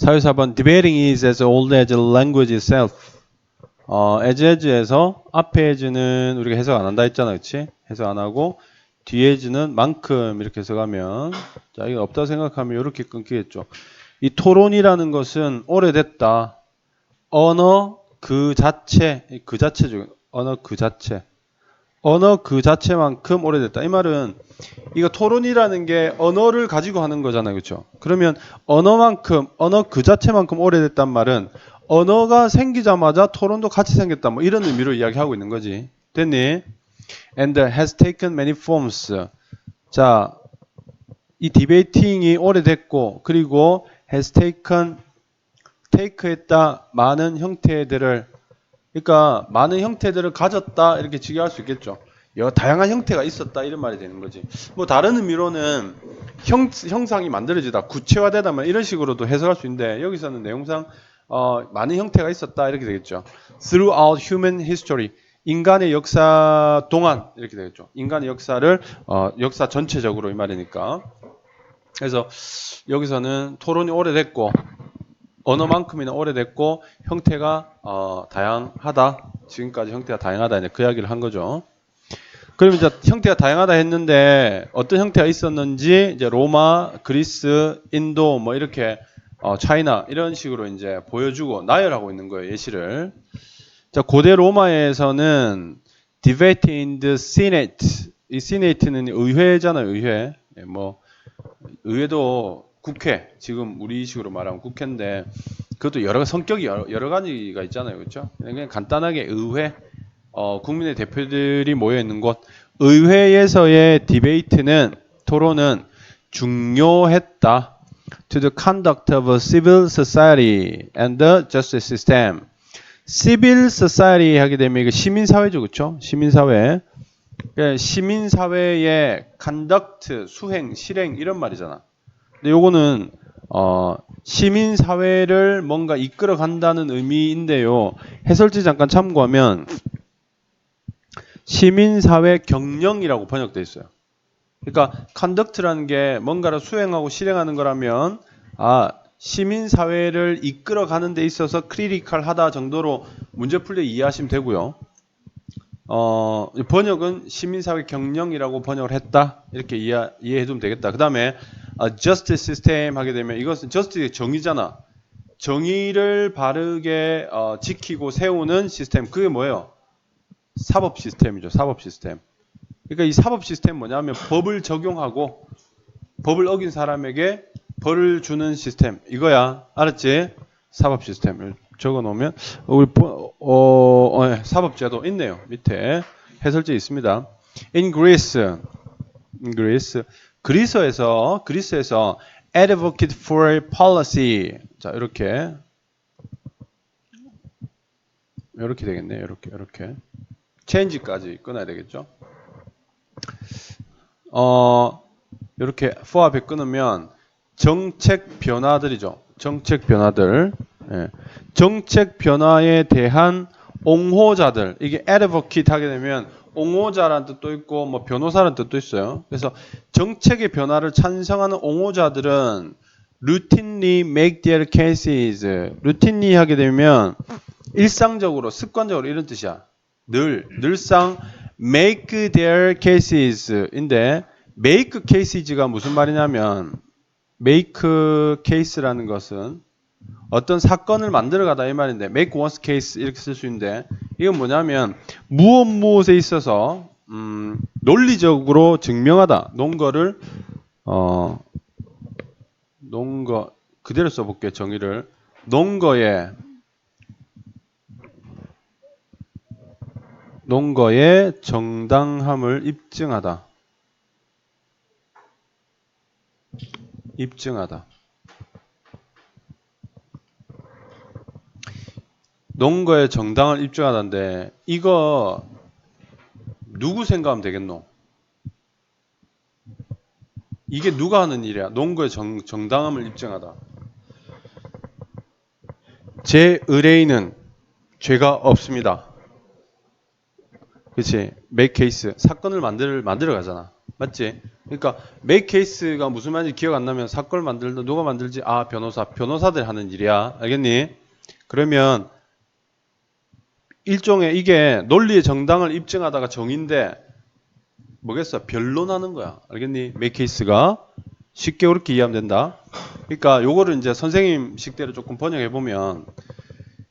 44번 debating is as old as language itself. 어, as as에서 앞에 as는 우리가 해석 안 한다 했잖아. 그치? 해석 안 하고 뒤에 as는 만큼 이렇게 해석하면 자, 이거 없다 생각하면 이렇게 끊기겠죠. 이 토론이라는 것은 오래됐다. 언어 그 자체, 그 자체죠. 언어 그 자체. 언어 그 자체만큼 오래됐다. 이 말은 이거 토론이라는 게 언어를 가지고 하는 거잖아요. 그렇죠? 그러면 언어만큼 언어 그 자체만큼 오래됐단 말은 언어가 생기자마자 토론도 같이 생겼다. 뭐 이런 의미로 이야기하고 있는 거지. 됐니? And has taken many forms. 자, 이 디베이팅이 오래됐고 그리고 has taken take했다 많은 형태들을 그러니까 많은 형태들을 가졌다 이렇게 직역할 수 있겠죠. 여러 다양한 형태가 있었다 이런 말이 되는 거지. 뭐 다른 의미로는 형, 형상이 만들어지다 구체화되다 뭐 이런 식으로도 해석할 수 있는데 여기서는 내용상 어, 많은 형태가 있었다 이렇게 되겠죠. Throughout human history 인간의 역사 동안 이렇게 되겠죠. 인간의 역사를 어, 역사 전체적으로 이 말이니까. 그래서 여기서는 토론이 오래됐고 언어만큼이나 오래됐고 형태가 어, 다양하다. 지금까지 형태가 다양하다. 이제 그 이야기를 한 거죠. 그럼 이제 형태가 다양하다 했는데 어떤 형태가 있었는지 이제 로마, 그리스, 인도 뭐 이렇게 어, 차이나 이런 식으로 이제 보여주고 나열하고 있는 거예요. 예시를. 자, 고대 로마에서는 debate in the senate. 이 senate는 의회잖아요. 의회. 예, 뭐 의회도 국회 지금 우리식으로 말하면 국회인데 그것도 여러 성격이 여러, 여러 가지가 있잖아요, 그렇죠? 그냥 간단하게 의회 어, 국민의 대표들이 모여 있는 곳 의회에서의 디베이트는 토론은 중요했다. To the conduct of a civil society and the justice system. civil society 하게 되면 이거 시민 사회죠, 그렇죠? 시민 사회. 그러니까 시민 사회의 conduct 수행, 실행 이런 말이잖아. 근데 요거는 어, 시민 사회를 뭔가 이끌어 간다는 의미인데요. 해설지 잠깐 참고하면 시민 사회 경영이라고 번역돼 있어요. 그러니까 컨덕트라는 게 뭔가를 수행하고 실행하는 거라면 아 시민 사회를 이끌어 가는 데 있어서 크리티컬하다 정도로 문제 풀려 이해하시면 되고요. 어, 번역은 시민사회 경영이라고 번역을 했다. 이렇게 이해, 이해해 두면 되겠다. 그 다음에 어, justice system 하게 되면 이것은 justice 정의잖아. 정의를 바르게 어, 지키고 세우는 시스템. 그게 뭐예요? 사법 시스템이죠. 사법 시스템. 그러니까 이 사법 시스템 뭐냐면 법을 적용하고 법을 어긴 사람에게 벌을 주는 시스템. 이거야. 알았지? 사법 시스템을 적어 놓으면 우리 보- 어, 어, 예, 사법제도 있네요. 밑에 해설제 있습니다. In Greece, in Greece, 그리스에서 그리스에서 advocate for policy. 자 이렇게 이렇게 되겠네요. 이렇게 이렇게 change까지 끊어야 되겠죠. 어 이렇게 for 앞에 끊으면 정책 변화들이죠. 정책 변화들. 예. 정책 변화에 대한 옹호자들 이게 advocate 하게 되면 옹호자라는 뜻도 있고 뭐 변호사라는 뜻도 있어요. 그래서 정책의 변화를 찬성하는 옹호자들은 routinely make their cases. routinely 하게 되면 일상적으로 습관적으로 이런 뜻이야. 늘 늘상 make their cases인데 make cases가 무슨 말이냐면 make case라는 것은 어떤 사건을 만들어 가다 이 말인데 make one's case 이렇게 쓸 수 있는데 이건 뭐냐면 무엇 무엇에 있어서 음, 논리적으로 증명하다. 논거를 어 논거 그대로 써볼게요 정의를. 논거에 논거의 정당함을 입증하다. 입증하다 논거의 정당을 입증하다인데 이거 누구 생각하면 되겠노? 이게 누가 하는 일이야? 논거의 정, 정당함을 입증하다. 제 의뢰인은 죄가 없습니다. 그렇지? make case 사건을 만들 만들어 가잖아. 맞지? 그러니까 make case가 무슨 말인지 기억 안 나면 사건을 만들다 누가 만들지? 아 변호사 변호사들 하는 일이야 알겠니? 그러면 일종의 이게 논리의 정당을 입증하다가 정인데 뭐겠어? 변론하는 거야 알겠니? case가 쉽게 그렇게 이해하면 된다. 그러니까 요거를 이제 선생님 식대로 조금 번역해 보면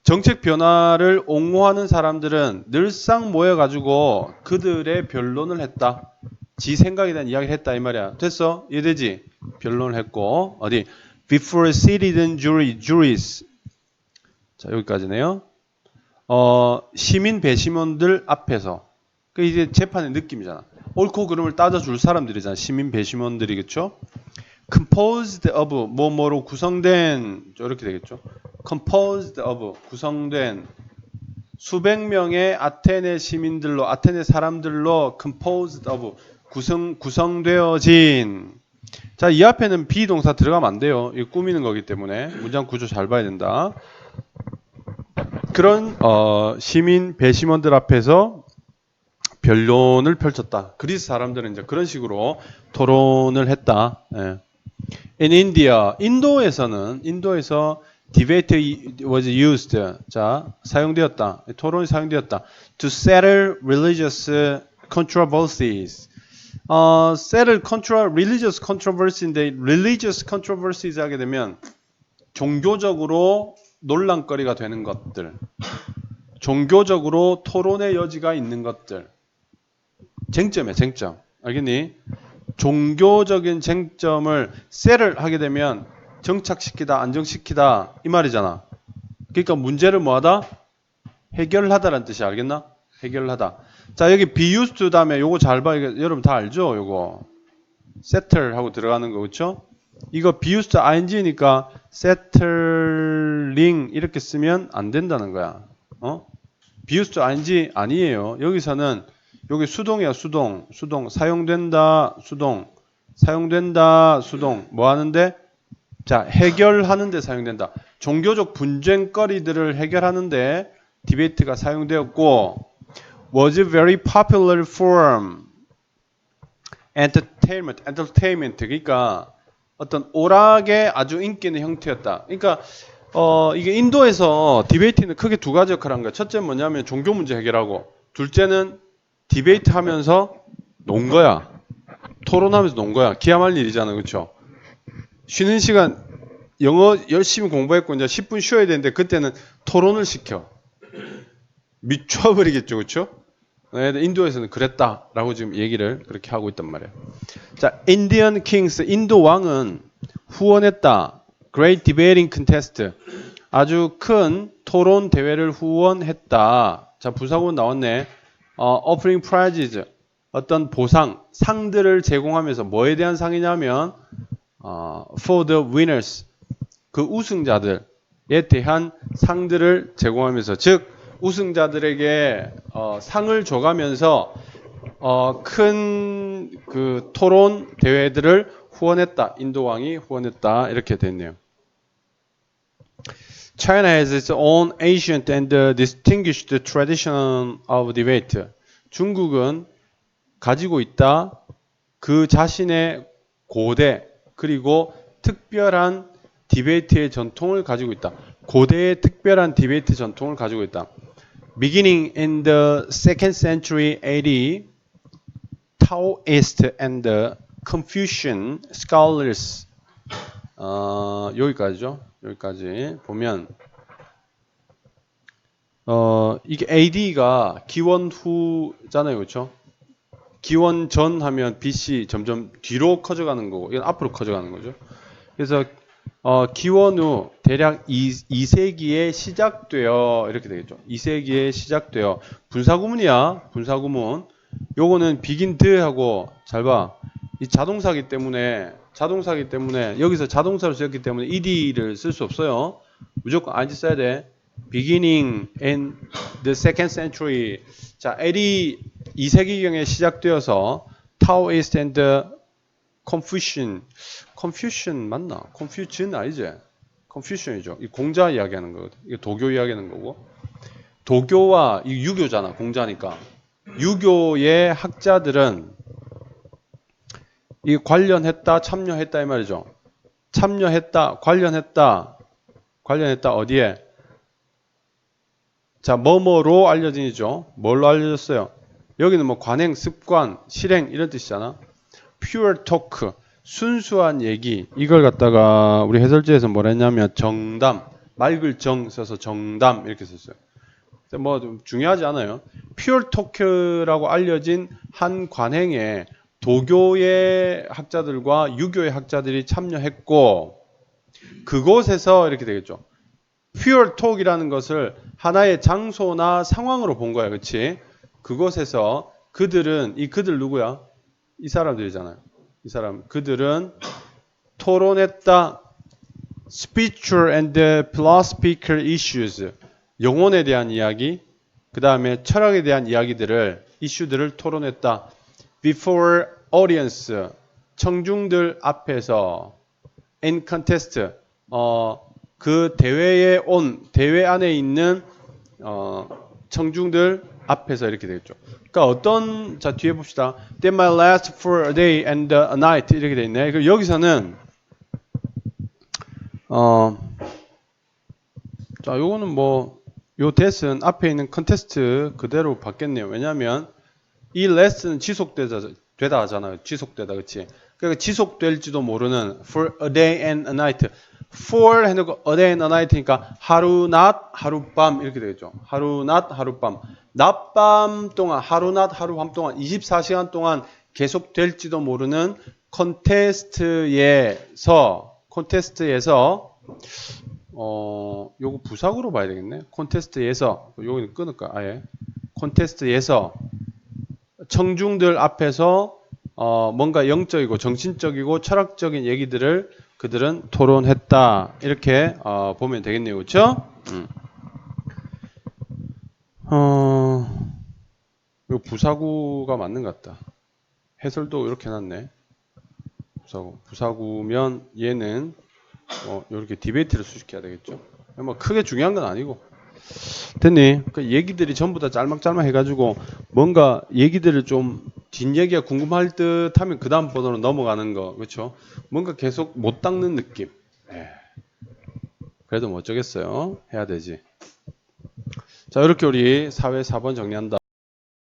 정책 변화를 옹호하는 사람들은 늘상 모여 가지고 그들의 변론을 했다. 지 생각에 대한 이야기를 했다 이 말이야. 됐어? 이해되지? 변론을 했고 어디 before citizen jury juries 자 여기까지네요. 어 시민 배심원들 앞에서 그 이제 재판의 느낌이잖아. 옳고 그름을 따져줄 사람들이잖아. 시민 배심원들이 그쵸? composed of 뭐뭐로 구성된 이렇게 되겠죠. composed of 구성된 수백 명의 아테네 시민들로 아테네 사람들로 composed of 구성 구성되어진 자 이 앞에는 비동사 들어가면 안 돼요. 이거 꾸미는 거기 때문에 문장 구조 잘 봐야 된다. 그런 어, 시민 배심원들 앞에서 변론을 펼쳤다. 그리스 사람들은 이제 그런 식으로 토론을 했다. 예. In India, 인도에서는 인도에서 debate was used. 자, 사용되었다. 토론이 사용되었다. To settle religious controversies. 어, settle contra, religious controversy인데 religious controversies 하게 되면 종교적으로 논란거리가 되는 것들. 종교적으로 토론의 여지가 있는 것들. 쟁점이야, 쟁점. 알겠니? 종교적인 쟁점을 셀을 하게 되면 정착시키다, 안정시키다 이 말이잖아. 그러니까 문제를 뭐하다? 해결하다라는 뜻이 알겠나? 해결하다. 자 여기 used 다음에 요거 잘 봐. 여러분 다 알죠? 요거 settle 하고 들어가는 거 그렇죠? 이거 used ing니까 settling 이렇게 쓰면 안 된다는 거야. 어? used ing 아니에요. 여기서는 여기 수동이야 수동. 수동. 사용된다 수동. 사용된다 수동. 뭐 하는데? 자 해결하는데 사용된다. 종교적 분쟁거리들을 해결하는데 디베이트가 사용되었고 was very popular form entertainment entertainment. 그러니까 어떤 오락의 아주 인기 있는 형태였다 그러니까 어 이게 인도에서 디베이트는 크게 두 가지 역할을 한 거야 첫째는 뭐냐면 종교 문제 해결하고 둘째는 디베이트 하면서 논 거야. 토론하면서 논 거야. 기야말 일이잖아. 그렇죠? 쉬는 시간 영어 열심히 공부했고 이제 10분 쉬어야 되는데 그때는 토론을 시켜. 미쳐버리겠죠. 그렇죠? 네, 인도에서는 그랬다라고 지금 얘기를 그렇게 하고 있단 말이에요. 자, 인디언 킹스 인도 왕은 후원했다. Great Debating Contest 아주 큰 토론 대회를 후원했다. 자, 부사구문 나왔네. 어, offering prizes 어떤 보상 상들을 제공하면서 뭐에 대한 상이냐면 어, for the winners 그 우승자들에 대한 상들을 제공하면서 즉 우승자들에게 어, 상을 줘가면서 어, 큰 그 토론 대회들을 후원했다 인도 왕이 후원했다 이렇게 됐네요. China has its own ancient and distinguished tradition of debate. 중국은 가지고 있다 그 자신의 고대 그리고 특별한 디베이트의 전통을 가지고 있다. 고대의 특별한 디베이트 전통을 가지고 있다. Beginning in the second century AD, Taoist and Confucian scholars 어, 여기까지죠. 여기까지 보면 어, 이게 AD가 기원 후잖아요. 그렇죠? 기원 전 하면 BC 점점 뒤로 커져가는 거고 이건 앞으로 커져가는 거죠. 그래서 어, 기원 후 대략 2, 2세기에 시작되어 이렇게 되겠죠. 2세기에 시작되어 분사구문이야. 분사구문. 요거는 비긴드 하고 잘 봐. 이 자동사기 때문에 자동사기 때문에 여기서 자동사로 쓰였기 때문에 ed를 쓸 수 없어요. 무조건 ing 써야 돼. beginning in the second century. 자, AD 2세기경에 시작되어서 Taoist and Confucian. Confucian 맞나? Confucian 아니지? Confucian이죠. 이 공자 이야기하는 거거든. 이거 도교 이야기하는 거고. 도교와 이 유교잖아. 공자니까. 유교의 학자들은 이 관련했다, 참여했다 이 말이죠. 참여했다, 관련했다, 관련했다 어디에? 자, 뭐뭐로 알려진이죠. 뭘로 알려졌어요? 여기는 뭐 관행, 습관, 실행 이런 뜻이잖아. pure talk, 순수한 얘기. 이걸 갖다가 우리 해설지에서 뭐라 했냐면 정담, 맑을 정 써서 정담 이렇게 썼어요. 뭐 좀 중요하지 않아요. pure talk라고 알려진 한 관행에 도교의 학자들과 유교의 학자들이 참여했고 그곳에서 이렇게 되겠죠. pure talk이라는 것을 하나의 장소나 상황으로 본 거야. 그렇지? 그곳에서 그들은 이 그들 누구야? 이 사람들이잖아요. 이 사람 그들은 토론했다. Spiritual and philosophical issues. 영혼에 대한 이야기 그 다음에 철학에 대한 이야기들을 이슈들을 토론했다. Before audience 청중들 앞에서 in contest 어, 그 대회에 온 대회 안에 있는 어, 청중들 앞에서 이렇게 되겠죠. 그러니까 어떤 자 뒤에 봅시다. That might last for a day and a night 이렇게 돼 있네. 그 여기서는 어, 자 요거는 뭐요 대은 앞에 있는 컨테스트 그대로 받겠네요. 왜냐하면 이 레슨은 지속되다 되다 하잖아요. 지속되다 그렇지? 그러니까 지속될지도 모르는 for a day and a night. For 해놓고 a night니까 하루 낮 하룻밤 이렇게 되겠죠. 하루 낮 하룻밤. 낮밤 동안 하루 낮 하룻밤 동안 24시간 동안 계속될지도 모르는 콘테스트에서 콘테스트에서 어 요거 부사구로 봐야 되겠네. 콘테스트에서 요거는 끊을까 아예 콘테스트에서 청중들 앞에서 어, 뭔가 영적이고 정신적이고 철학적인 얘기들을 그들은 토론했다 이렇게 어, 보면 되겠네요, 그렇죠? 음. 어, 요 부사구가 맞는 것 같다. 해설도 이렇게 해놨네. 부사구. 부사구면 얘는 뭐 이렇게 디베이트를 수식해야 되겠죠. 뭐 크게 중요한 건 아니고. 됐니? 그 얘기들이 전부 다 짤막짤막 해가지고 뭔가 얘기들을 좀 뒷얘기가 궁금할 듯 하면 그 다음 번호로 넘어가는 거 그렇죠? 뭔가 계속 못 닦는 느낌. 에. 그래도 뭐 어쩌겠어요. 해야 되지. 자 이렇게 우리 사회 4번 정리한다.